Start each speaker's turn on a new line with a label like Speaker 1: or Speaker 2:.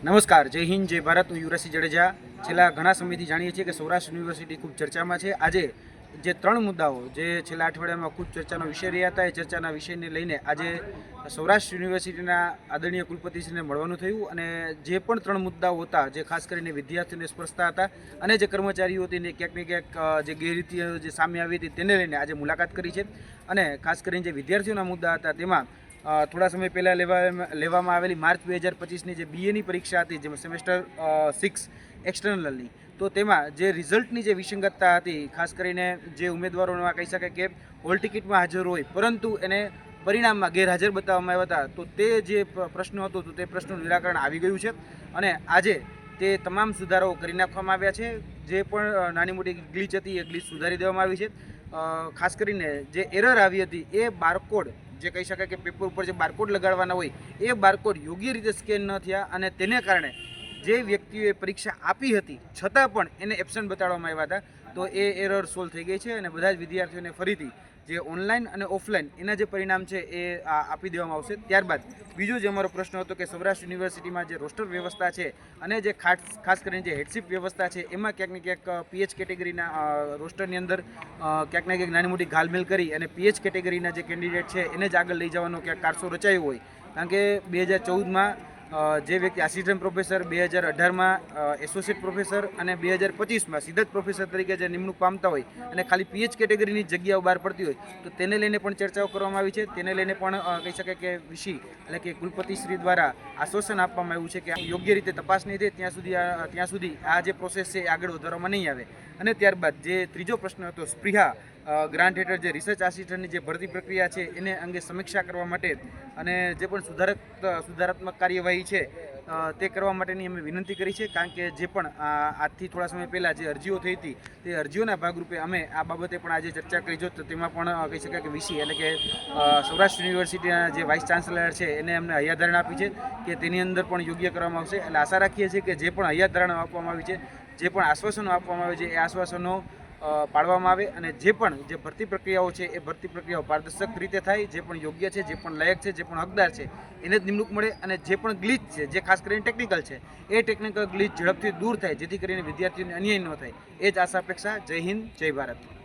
Speaker 1: નમસ્કાર, જય હિન્દ, જય ભારત. હું યુવરાજસિંહ જડેજા. છેલ્લા ઘણા સમયથી જાણીએ છીએ કે સૌરાષ્ટ્ર યુનિવર્સિટી ખૂબ ચર્ચામાં છે. આજે જે ત્રણ મુદ્દાઓ, જે છેલ્લા અઠવાડિયામાં ખૂબ ચર્ચાનો વિષય રહ્યા હતા, એ ચર્ચાના વિષયને લઈને આજે સૌરાષ્ટ્ર યુનિવર્સિટીના આદરણીય કુલપતિશ્રીને મળવાનું થયું અને જે પણ ત્રણ મુદ્દાઓ હતા, જે ખાસ કરીને વિદ્યાર્થીઓને સ્પર્શતા હતા અને જે કર્મચારીઓ હતી ને ક્યાંક ને ક્યાંક જે ગેરરીતિઓ જે સામે આવી હતી, તેને લઈને આજે મુલાકાત કરી છે. અને ખાસ કરીને જે વિદ્યાર્થીઓના મુદ્દા હતા, તેમાં થોડા સમય પહેલાં લેવા લેવામાં આવેલી માર્ચ બે હજાર પચીસની જે બીએની પરીક્ષા હતી, જેમાં સેમેસ્ટર સિક્સ એક્સટર્નલની તો તેમાં જે રિઝલ્ટની જે વિસંગતતા હતી, ખાસ કરીને જે ઉમેદવારોમાં કહી શકાય કે હોલ ટિકિટમાં હાજર હોય, પરંતુ એને પરિણામમાં ગેરહાજર બતાવવામાં આવ્યા હતા, તો તે જે પ્રશ્ન હતો, તો તે પ્રશ્નનું નિરાકરણ આવી ગયું છે. અને આજે તે તમામ સુધારાઓ કરી નાખવામાં આવ્યા છે. જે પણ નાની મોટી ગ્લીચ હતી, એ ગ્લીચ સુધારી દેવામાં આવી છે. ખાસ કરીને જે એરર આવી હતી, એ બારકોડ જે કહી શકાય કે પેપર ઉપર જે બારકોડ લગાડવાના હોય, એ બારકોડ યોગ્ય રીતે સ્કેન ન થયા અને તેને કારણે જે વ્યક્તિઓએ પરીક્ષા આપી હતી, છતાં પણ એને એબસન્ટ બતાડવામાં આવ્યા હતા, તો એ એરર સોલ્વ થઈ ગઈ છે અને બધા જ વિદ્યાર્થીઓને ફરીથી જે ઓનલાઈન અને ઓફલાઈન એના જે પરિણામ છે એ આપી દેવામાં આવશે. ત્યારબાદ બીજો જે અમારો પ્રશ્ન હતો કે સૌરાષ્ટ્ર યુનિવર્સિટીમાં જે રોસ્ટર વ્યવસ્થા છે અને જે ખાસ ખાસ કરીને જે હેડશીપ વ્યવસ્થા છે, એમાં ક્યાંક ને ક્યાંક પીએચ કેટેગરીના રોસ્ટરની અંદર ક્યાંક ને ક્યાંક નાની મોટી ઘાલમેલ કરી અને પીએચ કેટેગરીના જે કેન્ડિડેટ છે એને જ આગળ લઈ જવાનો ક્યાંક કારસો રચાયો હોય. કારણ કે બે હજાર ચૌદમાં જે વ્યક્તિ આસિસ્ટન્ટ પ્રોફેસર બે હજાર અઢારમાં એસોસિએટ પ્રોફેસર અને બે હજાર પચીસમાં સીધા જ પ્રોફેસર તરીકે જે નિમણૂક પામતા હોય અને ખાલી પીએચ કેટેગરીની જગ્યાઓ બહાર પડતી હોય, તો તેને લઈને પણ ચર્ચાઓ કરવામાં આવી છે. તેને લઈને પણ કહી શકાય કે વિષય એટલે કે કુલપતિશ્રી દ્વારા આશ્વાસન આપવામાં આવ્યું છે કે યોગ્ય રીતે તપાસ નહીં થાય, ત્યાં સુધી ત્યાં સુધી આ જે પ્રોસેસ છે એ આગળ વધારવામાં નહીં આવે. અને ત્યારબાદ જે ત્રીજો પ્રશ્ન હતો સ્પ્રિહા ગ્રાન્ટ હેઠળ જે રિસર્ચ આસિસ્ટન્ટની જે ભરતી પ્રક્રિયા છે, એને અંગે સમીક્ષા કરવા માટે અને જે પણ સુધારક, સુધારાત્મક કાર્યવાહી છે તે કરવા માટેની અમે વિનંતી કરી છે, કારણ કે જે પણ આજથી થોડા સમય પહેલાં જે અરજીઓ થઈ હતી, તે અરજીઓના ભાગરૂપે અમે આ બાબતે પણ આજે ચર્ચા કરી જો તો તેમાં પણ કહી શકાય કે વીસી એટલે કે સૌરાષ્ટ્ર યુનિવર્સિટીના જે વાઇસ ચાન્સલર છે, એને અમને હૈયાધારણા આપી છે કે તેની અંદર પણ યોગ્ય કરવામાં આવશે. એટલે આશા રાખીએ છીએ કે જે પણ હૈયાધારણા આપવામાં આવી છે, જે પણ આશ્વાસનો આપવામાં આવે છે, એ આશ્વાસનો પાડવામાં આવે અને જે પણ જે ભરતી પ્રક્રિયાઓ છે એ ભરતી પ્રક્રિયાઓ પારદર્શક રીતે થાય, જે પણ યોગ્ય છે, જે પણ લાયક છે, જે પણ હકદાર છે, એને જ નિમણૂક મળે અને જે પણ ગ્લીચ છે, જે ખાસ કરીને ટેકનિકલ છે, એ ટેકનિકલ ગ્લીચ ઝડપથી દૂર થાય, જેથી કરીને વિદ્યાર્થીઓને અન્યાય ન થાય. એ જ આશા અપેક્ષા. જય હિન્દ, જય ભારત.